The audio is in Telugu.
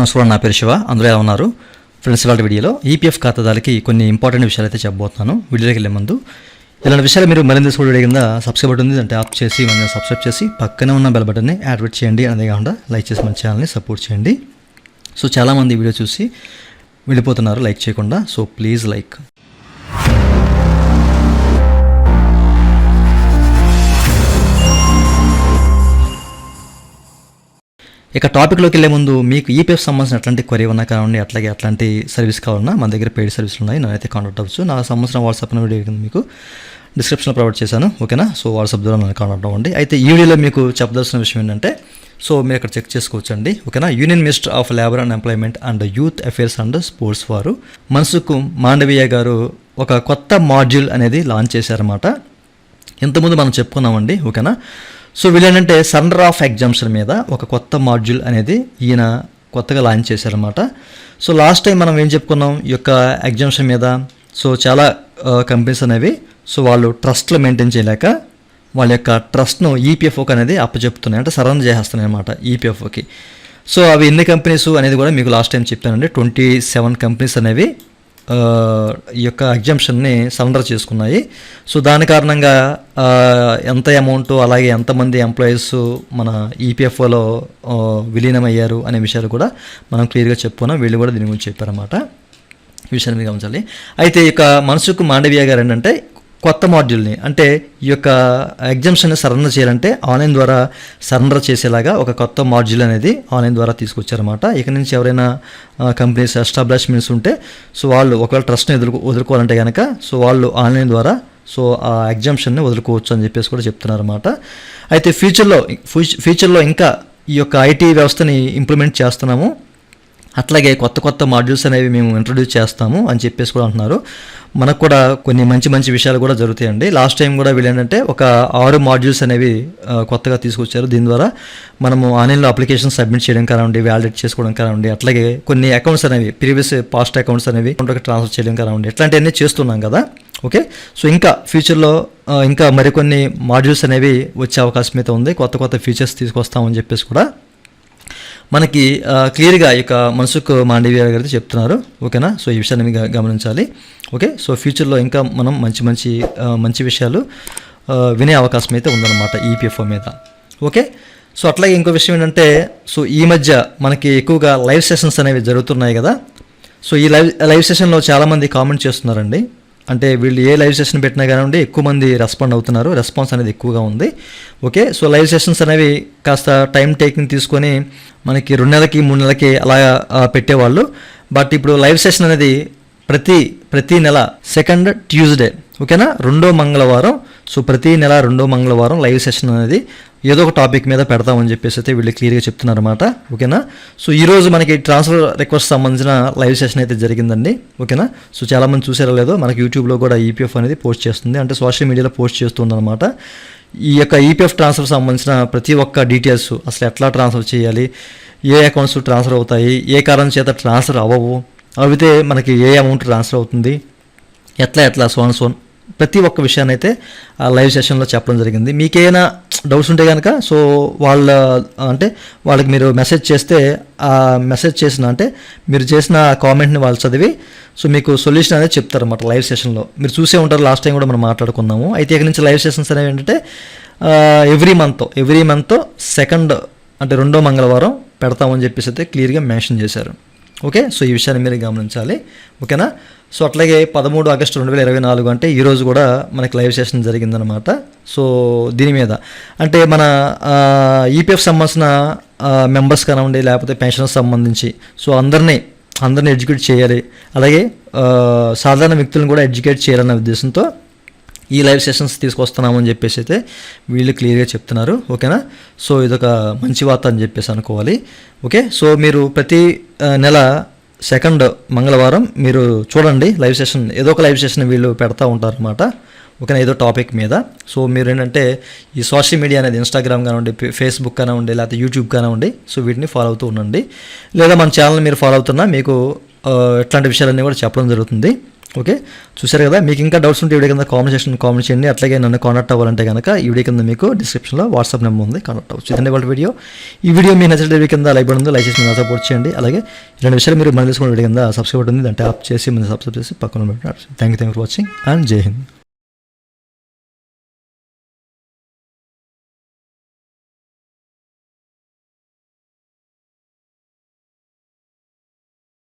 నమస్కారం నా పేరు శివ. అందరూ ఎలా ఉన్నారు? ఫ్రెండ్స్ వాళ్ళ వీడియోలో ఈపీఎఫ్ ఖాతాదారులకి కొన్ని ఇంపార్టెంట్ విషయాలు అయితే చెప్పబోతున్నాను. వీడియోకి వెళ్ళే ముందు ఇలాంటి విషయాలు మీరు మరింత చూడడం కింద సబ్స్క్రైబ్ బటన్ ఉంది. అంటే ఆప్ చేసి మన సబ్స్క్రైబ్ చేసి పక్కనే ఉన్న బెల్ బటన్ని యాక్టివేట్ చేయండి. అదే కాకుండా లైక్ చేసి మన ఛానల్ని సపోర్ట్ చేయండి. సో చాలామంది వీడియో చూసి వెళ్ళిపోతున్నారు. లైక్ చేయకుండా. సో ప్లీజ్ లైక్ ఇక టాపిక్లోకి వెళ్ళే ముందు మీకు ఈపీఎఫ్ సంబంధించిన అట్లాంటి క్వరీ ఉన్నా కావండి అట్లాగే అట్లాంటి సర్వీస్ కావాలన్నా మన దగ్గర పెయిడ్ సర్వీసులు ఉన్నాయి. నేనైతే కాంటాక్ట్ అవ్వచ్చు. నా సంబంధించిన వాట్సాప్ వీడియో మీకు డిస్క్రిప్షన్లో ప్రొవైడ్ చేశాను. ఓకేనా? సో వాట్సాప్ ద్వారా నన్ను కాంటాక్ట్ అవ్వండి. అయితే ఈ వీడియోలో మీకు చెప్పదలసిన విషయం ఏంటంటే సో మీరు ఇక్కడ చెక్ చేసుకోవచ్చండి. ఓకేనా? Union minister of labour and employment and youth affairs and sports వారు మనసుకు మాండవీయ గారు ఒక కొత్త మాడ్యూల్ అనేది లాంచ్ చేశారన్నమాట. ఇంతకుముందు మనం చెప్పుకున్నామండి. ఓకేనా? సో వీళ్ళేంటంటే సండర్ ఆఫ్ ఎగ్జామ్షన్ మీద ఒక కొత్త మాడ్యూల్ అనేది ఈయన కొత్తగా లాంచ్ చేశారనమాట సో లాస్ట్ టైం మనం ఏం చెప్పుకున్నాం? ఈ యొక్క ఎగ్జామ్షన్ మీద. సో చాలా కంపెనీస్ అనేవి. సో వాళ్ళు ట్రస్ట్లు మెయింటైన్ చేయలేక వాళ్ళ యొక్క ట్రస్ట్ను ఈపీఎఫ్ఓకి అనేది అప్పచెప్తున్నాయి. అంటే సరెండర్ చేసేస్తున్నాయి అనమాట ఈపీఎఫ్ఓకి సో అవి ఎన్ని కంపెనీస్ అనేది కూడా మీకు లాస్ట్ టైం చెప్పానండి. ట్వంటీ సెవెన్ కంపెనీస్ అనేవి. ఈ యొక్క ఎగ్జామ్షన్ని సరెండర్ చేసుకున్నాయి. సో దాని కారణంగా ఎంత అమౌంట్ అలాగే ఎంతమంది ఎంప్లాయీస్ మన ఈపీఎఫ్ఓలో విలీనమయ్యారు అనే విషయాలు కూడా మనం క్లియర్గా చెప్పుకున్నాం. వీళ్ళు కూడా దీని గురించి చెప్పారన్నమాట. విషయాన్ని గమనించాలి. అయితే ఇక మనసుకు మాండవీయ గారు ఏంటంటే కొత్త మాడ్యూల్ని అంటే ఈ యొక్క ఎగ్జామ్షన్ సరెండర్ చేయాలంటే ఆన్లైన్ ద్వారా సరెండర్ చేసేలాగా ఒక కొత్త మాడ్యూల్ అనేది ఆన్లైన్ ద్వారా తీసుకొచ్చారన్నమాట. ఇక నుంచి ఎవరైనా కంపెనీస్ ఎస్టాబ్లిష్మెంట్స్ ఉంటే సో వాళ్ళు ఒకవేళ ట్రస్ట్ని ఎదుర్కో వదులుకోవాలంటే కనుక సో వాళ్ళు ఆన్లైన్ ద్వారా సో ఆ ఎగ్జామ్షన్ని వదులుకోవచ్చు అని చెప్పేసి కూడా చెప్తున్నారన్నమాట. అయితే ఫ్యూచర్లో ఫ్యూచర్లో ఇంకా ఈ యొక్క ఐటీ వ్యవస్థని ఇంప్లిమెంట్ చేస్తున్నాము. అట్లాగే కొత్త కొత్త మాడ్యూల్స్ అనేవి మేము ఇంట్రడ్యూస్ చేస్తాము అని చెప్పేసి కూడా అంటున్నారు. మనకు కూడా కొన్ని మంచి మంచి విషయాలు కూడా జరుగుతాయండి. లాస్ట్ టైం కూడా వీళ్ళు ఏంటంటే ఒక ఆరు మాడ్యూల్స్ అనేవి కొత్తగా తీసుకొచ్చారు. దీని ద్వారా మనము ఆన్లైన్లో అప్లికేషన్ సబ్మిట్ చేయడం కానివ్వండి వ్యాలిడేట్ చేసుకోవడం కానివ్వండి అట్లాగే కొన్ని అకౌంట్స్ అనేవి ప్రీవియస్ పాస్ట్ అకౌంట్స్ అనేవి అకౌంట్కి ట్రాన్స్ఫర్ చేయడం కానివ్వండి ఇట్లాంటివన్నీ చేస్తున్నాం కదా. ఓకే సో ఇంకా ఫ్యూచర్లో ఇంకా మరికొన్ని మాడ్యూల్స్ అనేవి వచ్చే అవకాశం అయితే ఉంది. కొత్త కొత్త ఫీచర్స్ తీసుకొస్తామని చెప్పేసి కూడా మనకి క్లియర్గా ఈ యొక్క మనసుకు మాండవీయ గారు అయితే చెప్తున్నారు. ఓకేనా? సో ఈ విషయాన్ని గమనించాలి. ఓకే? సో ఫ్యూచర్లో ఇంకా మనం మంచి మంచి మంచి విషయాలు వినే అవకాశం అయితే ఉందన్నమాట ఈపీఎఫ్ఓ మీద. ఓకే? సో అట్లాగే ఇంకో విషయం ఏంటంటే సో ఈ మధ్య మనకి ఎక్కువగా లైవ్ సెషన్స్ అనేవి జరుగుతున్నాయి కదా. సో ఈ లైవ్ లైవ్ సెషన్లో చాలామంది కామెంట్ చేస్తున్నారండి. అంటే వీళ్ళు ఏ లైవ్ సెషన్ పెట్టినా కానివ్వండి ఎక్కువ మంది రెస్పాండ్ అవుతున్నారు. రెస్పాన్స్ అనేది ఎక్కువగా ఉంది. ఓకే సో లైవ్ సెషన్స్ అనేవి కాస్త టైం టేకింగ్ తీసుకొని మనకి రెండు నెలలకి మూడు నెలలకి అలా పెట్టేవాళ్ళు. బట్ ఇప్పుడు లైవ్ సెషన్ అనేది ప్రతి ప్రతి నెల సెకండ్ ట్యూస్డే ఓకేనా రెండో మంగళవారం సో ప్రతి నెల రెండో మంగళవారం లైవ్ సెషన్ అనేది ఏదో ఒక టాపిక్ మీద పెడతామని చెప్పేసి అయితే వీళ్ళు క్లియర్గా చెప్తున్నారన్నమాట. ఓకేనా? సో ఈరోజు మనకి ట్రాన్స్ఫర్ రిక్వెస్ట్ సంబంధించిన లైవ్ సెషన్ అయితే జరిగిందండి. ఓకేనా? సో చాలామంది చూసారో లేదో మనకి యూట్యూబ్లో కూడా ఈపీఎఫ్ అనేది పోస్ట్ చేస్తుంది. అంటే సోషల్ మీడియాలో పోస్ట్ చేస్తుందన్నమాట. ఈ యొక్క ఈపీఎఫ్ ట్రాన్స్ఫర్ సంబంధించిన ప్రతి ఒక్క డీటెయిల్స్ అసలు ఎట్లా ట్రాన్స్ఫర్ చేయాలి? ఏ అకౌంట్స్ ట్రాన్స్ఫర్ అవుతాయి? ఏ కారణం చేత ట్రాన్స్ఫర్ అవ్వవు? అవితే మనకి ఏ అమౌంట్ ట్రాన్స్ఫర్ అవుతుంది? ఎట్లా ఎట్లా సోన్ సోన్ ప్రతి ఒక్క విషయాన్ని అయితే ఆ లైవ్ సెషన్లో చెప్పడం జరిగింది. మీకేమైనా డౌట్స్ ఉంటే కనుక సో వాళ్ళ అంటే వాళ్ళకి మీరు మెసేజ్ చేస్తే ఆ మెసేజ్ చేసిన అంటే మీరు చేసిన కామెంట్ని వాళ్ళు చదివి సో మీకు సొల్యూషన్ అనేది చెప్తారన్నమాట లైవ్ సెషన్లో. మీరు చూసే ఉంటారు లాస్ట్ టైం కూడా మనం మాట్లాడుకున్నాము. అయితే ఇక్కడి నుంచి లైవ్ సెషన్స్ అనేవి ఏంటంటే every month every month second అంటే రెండో మంగళవారం పెడతామని చెప్పేసి అయితే క్లియర్గా మెన్షన్ చేశారు. ఓకే? సో ఈ విషయాన్ని మీరు గమనించాలి. ఓకేనా? సో అట్లాగే పదమూడు ఆగస్టు రెండు వేల ఇరవై నాలుగు అంటే ఈరోజు కూడా మనకి లైవ్ సెషన్ జరిగిందనమాట సో దీని మీద. అంటే మన ఈపీఎఫ్ సంబంధించిన మెంబర్స్ కానివ్వండి లేకపోతే పెన్షన్ సంబంధించి. సో అందరినీ అందరిని ఎడ్యుకేట్ చేయాలి. అలాగే సాధారణ వ్యక్తులను కూడా ఎడ్యుకేట్ చేయాలన్న ఉద్దేశంతో ఈ లైవ్ సెషన్స్ తీసుకొస్తున్నామని చెప్పేసి అయితే వీళ్ళు క్లియర్గా చెప్తున్నారు ఓకేనా? సో ఇదొక మంచి వార్త అని చెప్పేసి అనుకోవాలి ఓకే? సో మీరు ప్రతి నెల సెకండ్ మంగళవారం మీరు చూడండి లైవ్ సెషన్ ఏదో ఒక లైవ్ సెషన్ వీళ్ళు పెడతా ఉంటారు అనమాట ఓకేనా? ఏదో టాపిక్ మీద. సో మీరు ఏంటంటే ఈ సోషల్ మీడియా అనేది ఇన్స్టాగ్రామ్ కానివ్వండి ఫేస్బుక్ కానివ్వండి లేకపోతే యూట్యూబ్ కానివ్వండి సో వీటిని ఫాలో అవుతూ ఉండండి. లేదా మన ఛానల్ మీరు ఫాలో అవుతున్నా మీకు ఇట్లాంటి విషయాలన్నీ కూడా చెప్పడం జరుగుతుంది. ఓకే చూసారు కదా మీకు ఇంకా డౌట్స్ ఉంటే ఈ వీడియో కింద కామెంట్ సెక్షన్ కామెంట్ చేయండి. అట్లాగే నన్ను కాంటాక్ట్ అవ్వాలంటే కనుక ఈ వీడియో కింద మీకు డిస్క్రిప్షన్లో వాట్సాప్ నెంబర్ ఉంది కాంటాక్ట్ అవ్వచ్చు. ఇదండి వాళ్ళ వీడియో ఈ వీడియో మీ నచ్చిన వీడియో కింద లైక్ ఉంది లైక్ చేసి మీద సపోర్ట్ చేయండి. అలాగే రెండు విషయాలు మీరు మన తీసుకున్న వీడియో కింద సబ్స్క్రైబ్ ఉంది దాన్ని ఆప్ చేసి మన సబ్స్క్రైబ్ చేసి పక్కన thank you thank for watching and Jai Hind